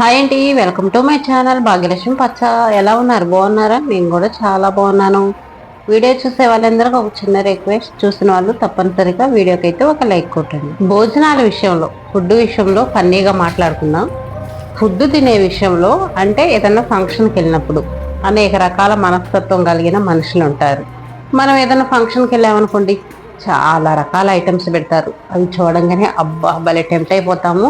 Hi అండి welcome to my channel Bhagyalakshmi పచ్చ. ఎలా ఉన్నారు? బాగున్నారా? నేను కూడా చాలా బాగున్నాను. వీడియో చూసే వాళ్ళందరికీ ఒక చిన్న రిక్వెస్ట్ చూసిన వాళ్ళు తప్పనిసరిగా వీడియోకి అయితే ఒక లైక్ కొట్టండి. భోజనాల విషయంలో ఫుడ్ విషయంలో ఫన్నీగా మాట్లాడుకుందాం. ఫుడ్ తినే విషయంలో అంటే ఏదైనా ఫంక్షన్కి వెళ్ళినప్పుడు అనేక రకాల మనస్తత్వం కలిగిన మనుషులు ఉంటారు. మనం ఏదైనా ఫంక్షన్కి వెళ్ళామనుకోండి చాలా రకాల ఐటమ్స్ పెడతారు. అవి చూడంగానే అబ్బా భలే టెంప్ట్ అయిపోతాము.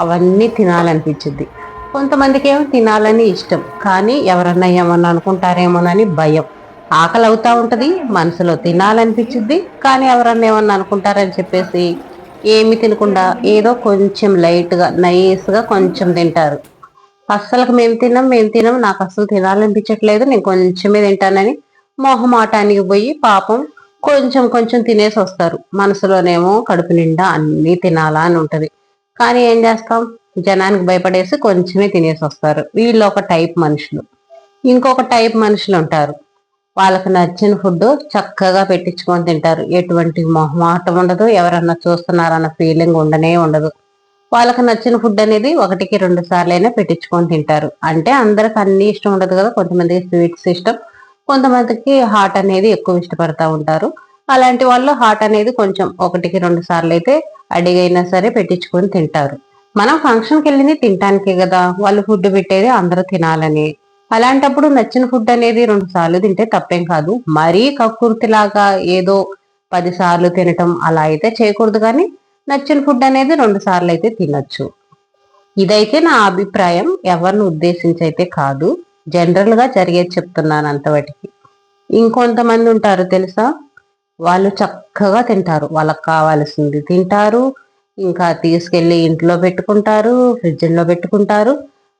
అవన్నీ తినాలనిపించింది కొంతమందికి ఏమో తినాలని ఇష్టం కానీ ఎవరన్నా ఏమన్నా అనుకుంటారేమోనని భయం. ఆకలి అవుతా ఉంటుంది మనసులో తినాలనిపించింది కానీ ఎవరన్నా ఏమన్నా అనుకుంటారని చెప్పేసి ఏమి తినకుండా ఏదో కొంచెం లైట్గా నైస్గా కొంచెం తింటారు. అస్సలకు మేము తిన్నాం మేము తినాం నాకు అస్సలు తినాలనిపించట్లేదు నేను కొంచెమే తింటానని మొహమాటానికి పోయి పాపం కొంచెం కొంచెం తినేసి వస్తారు మనసులోనేమో కడుపు నిండా అన్నీ తినాలా అని ఉంటుంది. కానీ ఏం చేస్తాం? జనానికి భయపడేసి కొంచెమే తినేసి వస్తారు. వీళ్ళు ఒక టైప్ మనుషులు. ఇంకొక టైప్ మనుషులు ఉంటారు. వాళ్ళకి నచ్చిన ఫుడ్ చక్కగా పెట్టించుకొని తింటారు. ఎటువంటి మొహమాటం ఉండదు. ఎవరన్నా చూస్తున్నారన్న ఫీలింగ్ ఉండనే ఉండదు. వాళ్ళకి నచ్చిన ఫుడ్ అనేది ఒకటికి రెండు సార్లు అయినా పెట్టించుకొని తింటారు. అంటే అందరికి అన్ని ఇష్టం ఉండదు కదా. కొంతమందికి స్వీట్స్ ఇష్టం. కొంతమందికి హాట్ అనేది ఎక్కువ ఇష్టపడతా ఉంటారు. అలాంటి వాళ్ళు హాట్ అనేది కొంచెం ఒకటికి రెండు సార్లు అయితే అడిగైనా సరే పెట్టించుకొని తింటారు. మనం ఫంక్షన్కి వెళ్ళింది తినటానికే కదా. వాళ్ళు ఫుడ్ పెట్టేది అందరూ తినాలని. అలాంటప్పుడు నచ్చిన ఫుడ్ అనేది రెండు సార్లు తింటే తప్పేం కాదు. మరీ కక్కుర్తిలాగా ఏదో పది సార్లు తినటం అలా అయితే చేయకూడదు కానీ నచ్చిన ఫుడ్ అనేది రెండు సార్లు అయితే తినొచ్చు. ఇదైతే నా అభిప్రాయం. ఎవరిని ఉద్దేశించి అయితే కాదు. జనరల్గా జరిగేది చెప్తున్నాను అంతవాటికి. ఇంకొంతమంది ఉంటారు తెలుసా? వాళ్ళు చక్కగా తింటారు. వాళ్ళకి కావాల్సింది తింటారు. ఇంకా తీసుకెళ్ళి ఇంట్లో పెట్టుకుంటారు ఫ్రిడ్జ్లో పెట్టుకుంటారు.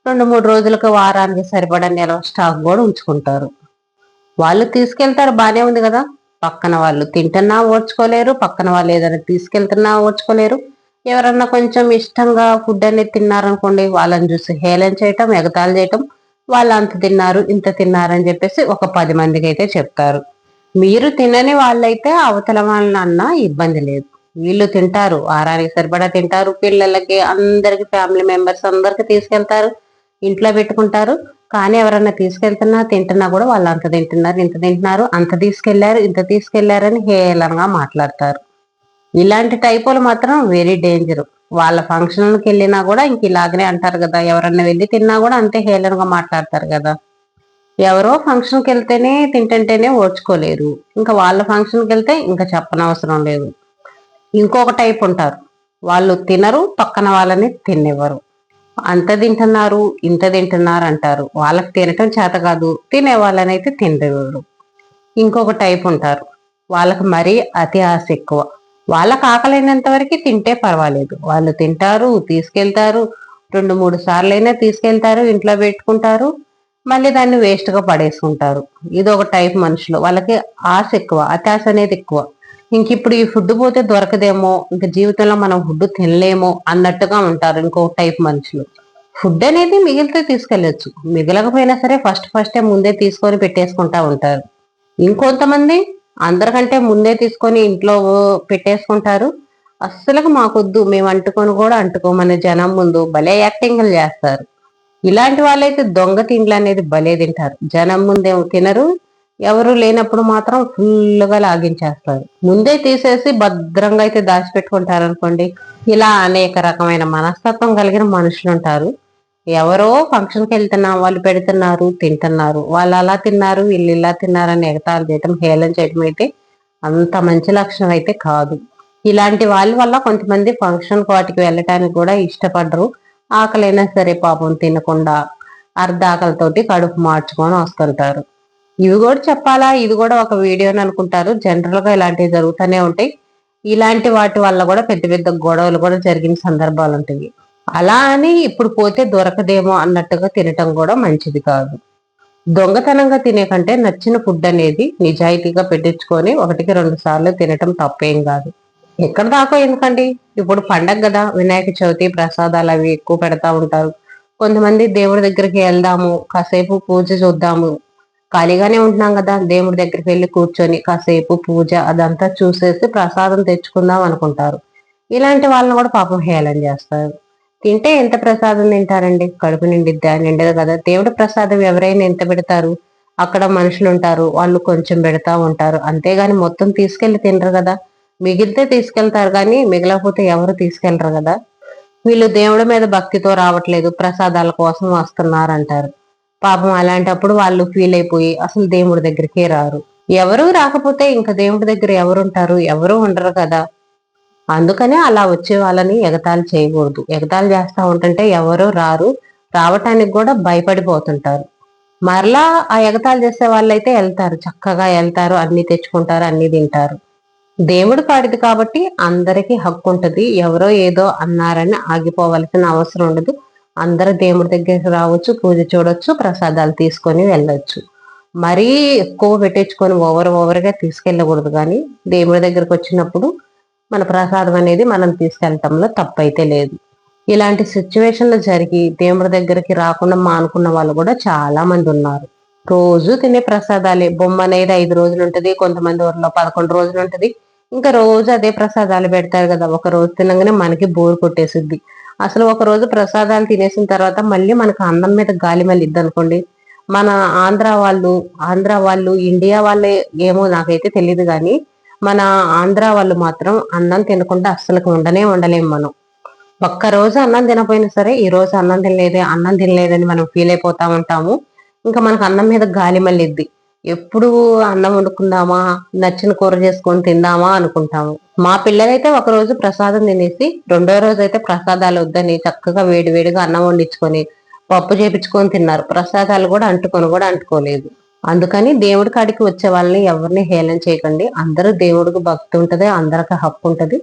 రెండు మూడు రోజులకు వారానికి సరిపడా నిల్వ స్టాక్ కూడా ఉంచుకుంటారు. వాళ్ళు తీసుకెళ్తారు బాగానే ఉంది కదా. పక్కన వాళ్ళు తింటున్నా ఓడ్చుకోలేరు పక్కన వాళ్ళు ఏదైనా తీసుకెళ్తున్నా ఓడ్చుకోలేరు ఎవరన్నా కొంచెం ఇష్టంగా ఫుడ్ అనేది తిన్నారనుకోండి వాళ్ళని చూసి హేళన చేయటం ఎగతాళి చేయటం వాళ్ళు అంత తిన్నారు ఇంత తిన్నారని చెప్పేసి ఒక పది మందికి అయితే చెప్తారు. మీరు తినని వాళ్ళైతే అవతల వాళ్ళన్నా ఇబ్బంది లేదు. వీళ్ళు తింటారు వారానికి సరిపడా తింటారు. పిల్లలకి అందరికి ఫ్యామిలీ మెంబర్స్ అందరికి తీసుకెళ్తారు. ఇంట్లో పెట్టుకుంటారు. కానీ ఎవరన్నా తీసుకెళ్తున్నా తింటున్నా కూడా వాళ్ళు అంత తింటున్నారు ఇంత తింటున్నారు అంత తీసుకెళ్ళారు ఇంత తీసుకెళ్ళారని హేళనగా మాట్లాడతారు. ఇలాంటి టైపులు మాత్రం వెరీ డేంజర్ వాళ్ళ ఫంక్షన్కి వెళ్ళినా కూడా ఇంక ఇలాగనే అంటారు కదా ఎవరన్నా వెళ్ళి తిన్నా కూడా అంతే హేళనగా మాట్లాడతారు కదా. ఎవరో ఫంక్షన్కి వెళ్తేనే తింటుంటేనే ఓర్చుకోలేరు. ఇంకా వాళ్ళ ఫంక్షన్కి వెళ్తే ఇంకా చెప్పనవసరం లేదు. ఇంకొక టైప్ ఉంటారు. వాళ్ళు తినరు పక్కన వాళ్ళని తినివ్వరు. అంత తింటున్నారు ఇంత తింటున్నారు అంటారు. వాళ్ళకి తినటం చేత కాదు తినే వాళ్ళనైతే తినరు ఇంకొక టైప్ ఉంటారు. వాళ్ళకి మరీ అతి ఆశ ఎక్కువ. వాళ్ళకి ఆకలైనంత వరకు తింటే పర్వాలేదు. వాళ్ళు తింటారు తీసుకెళ్తారు రెండు మూడు సార్లు అయినా తీసుకెళ్తారు ఇంట్లో పెట్టుకుంటారు మళ్ళీ దాన్ని వేస్ట్గా పడేసుకుంటారు. ఇది ఒక టైప్ మనుషులు. వాళ్ళకి ఆశ ఎక్కువ అత్యాశ అనేది ఎక్కువ. ఇంక ఇప్పుడు ఈ ఫుడ్ పోతే దొరకదేమో ఇంక జీవితంలో మనం ఫుడ్ తినలేమో అన్నట్టుగా ఉంటారు ఇంకో టైప్ మనుషులు. ఫుడ్ అనేది మిగిలితే తీసుకెళ్ళొచ్చు మిగలకపోయినా సరే ఫస్ట్ ఫస్టే ముందే తీసుకొని పెట్టేసుకుంటా ఉంటారు. ఇంకొంతమంది అందరికంటే ముందే తీసుకొని ఇంట్లో పెట్టేసుకుంటారు. అస్సలకు మాకొద్దు మేము అంటుకొని కూడా అంటుకోమని జనం ముందు భలే యాక్టింగ్లు చేస్తారు. ఇలాంటి వాళ్ళైతే దొంగ తిండ్లు అనేది భలే తింటారు. జనం ముందే తినరు ఎవరు లేనప్పుడు మాత్రం ఫుల్గా లాగించేస్తారు ముందే తీసేసి భద్రంగా అయితే దాచిపెట్టుకుంటారు అనుకోండి ఇలా అనేక రకమైన మనస్తత్వం కలిగిన మనుషులు ఉంటారు. ఎవరో ఫంక్షన్కి వెళ్తున్నా వాళ్ళు పెడుతున్నారు తింటున్నారు వాళ్ళు అలా తిన్నారు వీళ్ళు ఇలా తిన్నారని ఎగతాలు చేయటం హేళన చేయటం అయితే అంత మంచి లక్షణం అయితే కాదు. ఇలాంటి వాళ్ళ వల్ల కొంతమంది ఫంక్షన్ వాటికి వెళ్ళటానికి కూడా ఇష్టపడరు. ఆకలైనా సరే పాపం తినకుండా అర్ధాకలతోటి కడుపు మార్చుకొని వస్తుంటారు. ఇవి కూడా చెప్పాలా? ఇది కూడా ఒక వీడియోని అనుకుంటారు. జనరల్గా ఇలాంటివి జరుగుతూనే ఉంటాయి. ఇలాంటి వాటి వల్ల కూడా పెద్ద పెద్ద గొడవలు కూడా జరిగిన సందర్భాలు ఉంటాయి. అలా అని ఇప్పుడు పోతే దొరకదేమో అన్నట్టుగా తినటం కూడా మంచిది కాదు. దొంగతనంగా తినే కంటే నచ్చిన ఫుడ్ అనేది నిజాయితీగా పెట్టించుకొని ఒకటికి రెండు సార్లు తినటం తప్పేం కాదు. ఎక్కడ దాకా ఎందుకండి? ఇప్పుడు పండగ కదా వినాయక చవితి ప్రసాదాలు అవి ఎక్కువ పెడతా ఉంటారు. కొంతమంది దేవుడి దగ్గరికి వెళ్దాము కాసేపు పూజ చూద్దాము ఖాళీగానే ఉంటున్నాం కదా దేవుడి దగ్గరికి వెళ్ళి కూర్చొని కాసేపు పూజ అదంతా చూసేసి ప్రసాదం తెచ్చుకుందాం అనుకుంటారు. ఇలాంటి వాళ్ళని కూడా పాపం హేళన చేస్తారు. తింటే ఎంత ప్రసాదం తింటారండి? కడుపు నిండిద్దా? నిండదు కదా. దేవుడి ప్రసాదం ఎవరైనా ఎంత పెడతారు? అక్కడ మనుషులు ఉంటారు వాళ్ళు కొంచెం పెడతా ఉంటారు. అంతేగాని మొత్తం తీసుకెళ్ళి తినరు కదా. మిగిలితే తీసుకెళ్తారు కానీ మిగలకపోతే ఎవరు తీసుకెళ్ళరు కదా. వీళ్ళు దేవుడి మీద భక్తితో రావట్లేదు ప్రసాదాల కోసం వస్తున్నారు అంటారు పాపం అలాంటప్పుడు వాళ్ళు ఫీల్ అయిపోయి అసలు దేవుడి దగ్గరికే రారు. ఎవరు రాకపోతే ఇంకా దేవుడి దగ్గర ఎవరుంటారు? ఎవరు ఉండరు కదా. అందుకనే అలా వచ్చే వాళ్ళని ఎగతాళి చేయకూడదు. ఎగతాళి చేస్తా ఉంటుంటే ఎవరు రారు. రావటానికి కూడా భయపడిపోతుంటారు. మరలా ఆ ఎగతాలు చేసే వాళ్ళైతే వెళ్తారు. చక్కగా వెళ్తారు. అన్ని తెచ్చుకుంటారు. అన్ని తింటారు. దేవుడు కాడిది కాబట్టి అందరికీ హక్కు ఉంటుంది. ఎవరో ఏదో అన్నారని ఆగిపోవలసిన అవసరం ఉండదు. అందరూ దేవుడి దగ్గరికి రావచ్చు పూజ చూడొచ్చు ప్రసాదాలు తీసుకొని వెళ్ళొచ్చు. మరీ ఎక్కువ పెట్టించుకొని ఓవర్ ఓవర్గా తీసుకెళ్ళకూడదు కానీ దేవుడి దగ్గరకు వచ్చినప్పుడు మన ప్రసాదం అనేది మనం తీసుకెళ్ళటంలో తప్పైతే లేదు. ఇలాంటి సిచ్యువేషన్లు జరిగి దేవుడి దగ్గరికి రాకుండా మానుకున్న వాళ్ళు కూడా చాలా మంది ఉన్నారు. రోజు తినే ప్రసాదాలే. బొమ్మ అనేది ఐదు రోజులు ఉంటుంది కొంతమంది ఊర్లో పదకొండు రోజులు ఉంటుంది. ఇంకా రోజు అదే ప్రసాదాలు పెడతారు కదా ఒక రోజు తినగానే మనకి బోర్ కొట్టేసిద్ది. అసలు ఒక రోజు ప్రసాదాలు తినేసిన తర్వాత మళ్ళీ మనకు అన్నం మీద గాలి మళ్ళీ అనుకోండి మన ఆంధ్ర వాళ్ళు ఆంధ్ర వాళ్ళు ఇండియా వాళ్ళే ఏమో నాకైతే తెలియదు కానీ మన ఆంధ్ర వాళ్ళు మాత్రం అన్నం తినకుండా అస్సలు ఉండనే ఉండలేము మనం. ఒక్క రోజు అన్నం తినపోయినా సరే ఈ రోజు అన్నం తినలేదే అన్నం తినలేదని మనం ఫీల్ అయిపోతా ఉంటాము. ఇంకా మనకు అన్నం మీద గాలి మళ్ళిద్ది ఎప్పుడు అన్నం వండుకుందామా నచ్చిన కూర చేసుకొని తిందామా అనుకుంటాము. మా పిల్లలైతే ఒక రోజు ప్రసాదం తినేసి రెండో రోజు అయితే ప్రసాదాలు వద్దని చక్కగా వేడివేడిగా అన్నం వండించుకొని పప్పు చేపించుకొని తిన్నారు. ప్రసాదాలు కూడా అంటుకొని కూడా అంటుకోలేదు. అందుకని దేవుడి కాడికి వచ్చే వాళ్ళని ఎవరిని హేళన చేయకండి. అందరూ దేవుడికి భక్తి ఉంటుంది అందరికి హక్కు ఉంటుంది.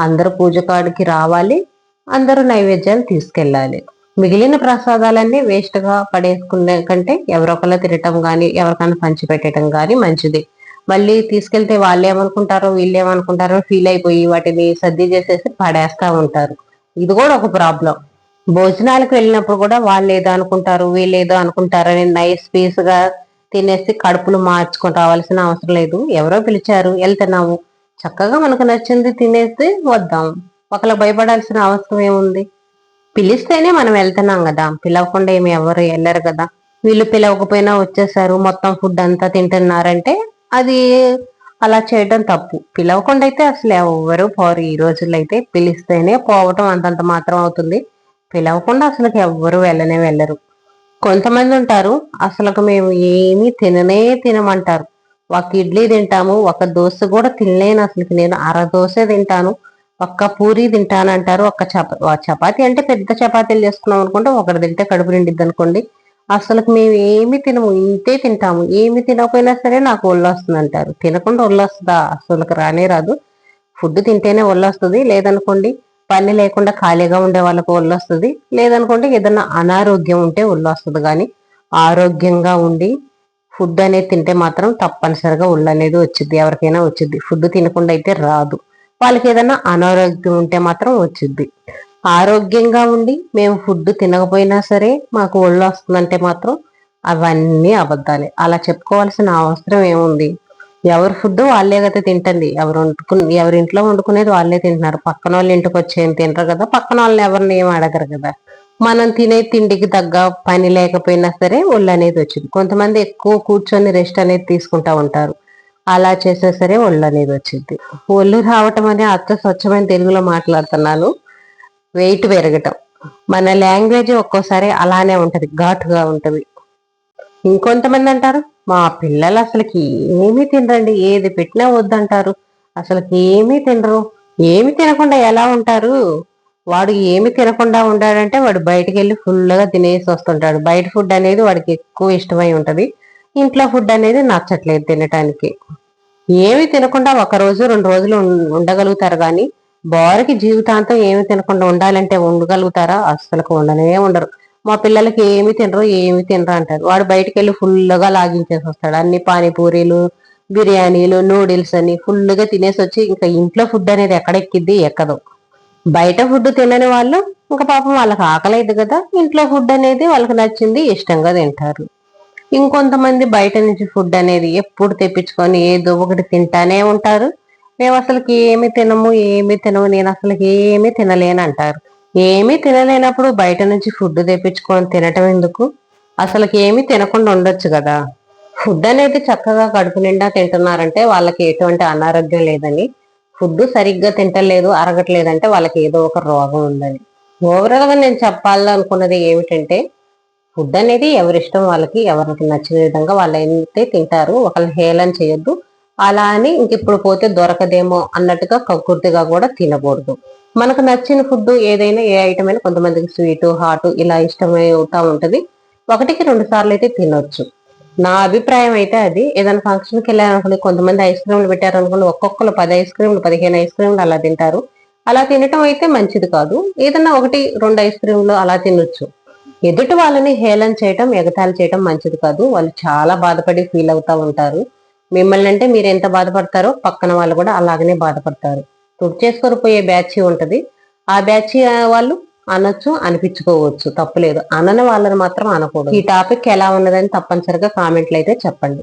అందరూ పూజ కాడికి రావాలి అందరూ నైవేద్యాలు తీసుకెళ్ళాలి. మిగిలిన ప్రసాదాలన్నీ వేస్ట్గా పడేసుకునే కంటే ఎవరొకరు తినటం కానీ ఎవరికైనా పంచి పెట్టడం మంచిది. మళ్ళీ తీసుకెళ్తే వాళ్ళు ఏమనుకుంటారో వీళ్ళు ఏమనుకుంటారో ఫీల్ అయిపోయి వాటిని సర్ది చేసేసి పడేస్తా ఉంటారు. ఇది కూడా ఒక ప్రాబ్లం భోజనాలకు వెళ్ళినప్పుడు కూడా వాళ్ళు ఏదో అనుకుంటారు వీళ్ళు ఏదో అనుకుంటారు అని నైస్ పీస్గా తినేసి కడుపులు మార్చుకొని రావాల్సిన అవసరం లేదు. ఎవరో పిలిచారు వెళ్తున్నాము చక్కగా మనకు నచ్చింది తినేసి వద్దాం. ఒకళ్ళ భయపడాల్సిన అవసరం ఏముంది? పిలిస్తేనే మనం వెళ్తున్నాం కదా. పిలవకుండా ఏమి ఎవరు వెళ్ళరు కదా. వీళ్ళు పిలవకపోయినా వచ్చేసారు మొత్తం ఫుడ్ అంతా తింటున్నారంటే అది అలా చేయడం తప్పు. పిలవకుండా అయితే అసలు ఎవరు పోరు. ఈ రోజుల్లో అయితే పిలిస్తేనే పోవటం అంతంత మాత్రం అవుతుంది. పిలవకుండా అసలు ఎవ్వరు వెళ్ళనే వెళ్ళరు. కొంతమంది ఉంటారు అసలు మేము ఏమీ తిననే తినమంటారు. ఒక ఇడ్లీ తింటాము ఒక దోశ కూడా తినలేను అసలు నేను. అర దోశ తింటాను ఒక్క పూరి తింటానంటారు ఒక్క చపా చపాతి అంటే పెద్ద చపాతీలు చేసుకున్నాం అనుకుంటే ఒకటి తింటే కడుపు నిండిద్ది అనుకోండి అసలు మేము ఏమి తినము ఇంతే తింటాము. ఏమి తినకపోయినా సరే నాకు ఒళ్ళు వస్తుంది అంటారు తినకుండా ఒళ్ళు వస్తుందా అసలుకి రానే రాదు. ఫుడ్ తింటేనే ఒళ్ళు వస్తుంది లేదనుకోండి పని లేకుండా ఖాళీగా ఉండే వాళ్ళకి ఒళ్ళు వస్తుంది లేదనుకోండి ఏదన్నా అనారోగ్యం ఉంటే ఒళ్ళు వస్తుంది కానీ ఆరోగ్యంగా ఉండి ఫుడ్ అనేది తింటే మాత్రం తప్పనిసరిగా ఒళ్ళు అనేది వచ్చింది ఎవరికైనా వచ్చింది ఫుడ్ తినకుండా అయితే రాదు. వాళ్ళకి ఏదైనా అనారోగ్యం ఉంటే మాత్రం వచ్చింది ఆరోగ్యంగా ఉండి మేము ఫుడ్ తినకపోయినా సరే మాకు ఒళ్ళు వస్తుందంటే మాత్రం అవన్నీ అబద్ధాలే. అలా చెప్పుకోవాల్సిన అవసరం ఏముంది? ఎవరి ఫుడ్ వాళ్ళే కదా తింటుంది. ఎవరు వండుకుని ఎవరి ఇంట్లో వండుకునేది వాళ్ళే తింటున్నారు. పక్కన వాళ్ళ ఇంటికి వచ్చేది తింటారు కదా? పక్కన వాళ్ళని ఎవరిని ఏం అడగరు కదా? మనం తినే తిండికి తగ్గ పని లేకపోయినా సరే ఒళ్ళు అనేది వచ్చింది. కొంతమంది ఎక్కువ కూర్చొని రెస్ట్ అనేది తీసుకుంటా ఉంటారు. అలా చేసే సరే ఒళ్ళు అనేది వచ్చింది. ఒళ్ళు రావటం అనే అత్త స్వచ్ఛమైన తెలుగులో మాట్లాడుతున్నాను. వెయిట్ పెరగటం. మన లాంగ్వేజ్ ఒక్కోసారి అలానే ఉంటుంది ఘాటుగా ఉంటుంది. ఇంకొంతమంది అంటారు మా పిల్లలు అసలుకి ఏమీ తినరండి ఏది పెట్టినా వద్దంటారు. అసలుకి ఏమీ తినరు ఏమి తినకుండా ఎలా ఉంటారు? వాడు ఏమి తినకుండా ఉంటాడంటే వాడు బయటికి వెళ్ళి ఫుల్గా తినేసి వస్తుంటాడు. బయట ఫుడ్ అనేది వాడికి ఎక్కువ ఇష్టమై ఉంటుంది. ఇంట్లో ఫుడ్ అనేది నచ్చట్లేదు తినటానికి. ఏమి తినకుండా ఒక రోజు రెండు రోజులు ఉండగలుగుతారు కానీ బారికి జీవితాంతం ఏమి తినకుండా ఉండాలంటే ఉండగలుగుతారా? అస్సలకు ఉండనే ఉండరు. మా పిల్లలకి ఏమి తినరు ఏమి తినరు అంటారు. వాడు బయటకు వెళ్ళి ఫుల్గా లాగించేసి వస్తాడు. అన్ని పానీపూరీలు బిర్యానీలు నూడిల్స్ అని ఫుల్గా తినేసి వచ్చి ఇంకా ఇంట్లో ఫుడ్ అనేది ఎక్కడ ఎక్కిద్ది? ఎక్కదు. బయట ఫుడ్ తినని వాళ్ళు ఇంకా పాపం వాళ్ళకి ఆకలేదు కదా. ఇంట్లో ఫుడ్ అనేది వాళ్ళకి నచ్చింది ఇష్టంగా తింటారు. ఇంకొంతమంది బయట నుంచి ఫుడ్ అనేది ఎప్పుడు తెప్పించుకొని ఏదో ఒకటి తింటానే ఉంటారు. మేము అసలుకి ఏమి తినము ఏమి తినము నేను అసలుకి ఏమి తినలేను అంటారు ఏమీ తినలేనప్పుడు బయట నుంచి ఫుడ్ తెప్పించుకొని తినటం ఎందుకు? అసలుకి ఏమీ తినకుండా ఉండొచ్చు కదా. ఫుడ్ అనేది చక్కగా కడుపు నిండా తింటున్నారంటే వాళ్ళకి ఎటువంటి అనారోగ్యం లేదని ఫుడ్ సరిగ్గా తింటలేదు అరగట్లేదంటే వాళ్ళకి ఏదో ఒక రోగం ఉందని. ఓవరాల్గా నేను చెప్పాలనుకున్నది ఏమిటంటే ఫుడ్ అనేది ఎవరిష్టం వాళ్ళకి ఎవరికి నచ్చిన విధంగా వాళ్ళు అయితే తింటారు. ఒకళ్ళు హేళన చేయొద్దు. అలా అని ఇంకిప్పుడు పోతే దొరకదేమో అన్నట్టుగా కక్కుర్తిగా కూడా తినకూడదు. మనకు నచ్చిన ఫుడ్ ఏదైనా ఏ ఐటమ్ అయినా కొంతమందికి స్వీట్ హాట్ ఇలా ఇష్టమై అవుతా ఉంటది. ఒకటికి రెండు సార్లు అయితే తినొచ్చు. నా అభిప్రాయం అయితే అది. ఏదైనా ఫంక్షన్కి వెళ్ళారనుకోండి కొంతమంది ఐస్ క్రీమ్లు పెట్టారనుకోండి ఒక్కొక్కరు పది ఐస్ క్రీమ్లు పదిహేను ఐస్ క్రీమ్లు అలా తింటారు. అలా తినటం అయితే మంచిది కాదు. ఏదన్నా ఒకటి రెండు ఐస్ క్రీమ్లు అలా తినొచ్చు. ఎదుటి వాళ్ళని హేళన చేయటం ఎగతాళి చేయటం మంచిది కాదు. వాళ్ళు చాలా బాధపడి ఫీల్ అవుతా ఉంటారు. మిమ్మల్ని అంటే మీరు ఎంత బాధపడతారో పక్కన వాళ్ళు కూడా అలాగనే బాధపడతారు. తుడి చేసుకొని పోయే బ్యాచ్ ఉంటది. ఆ బ్యాచ్ వాళ్ళు అనొచ్చు అనిపించుకోవచ్చు. తప్పులేదు. అనని వాళ్ళని మాత్రం అనకూడదు. ఈ టాపిక్ ఎలా ఉన్నదని తప్పనిసరిగా కామెంట్లు అయితే చెప్పండి.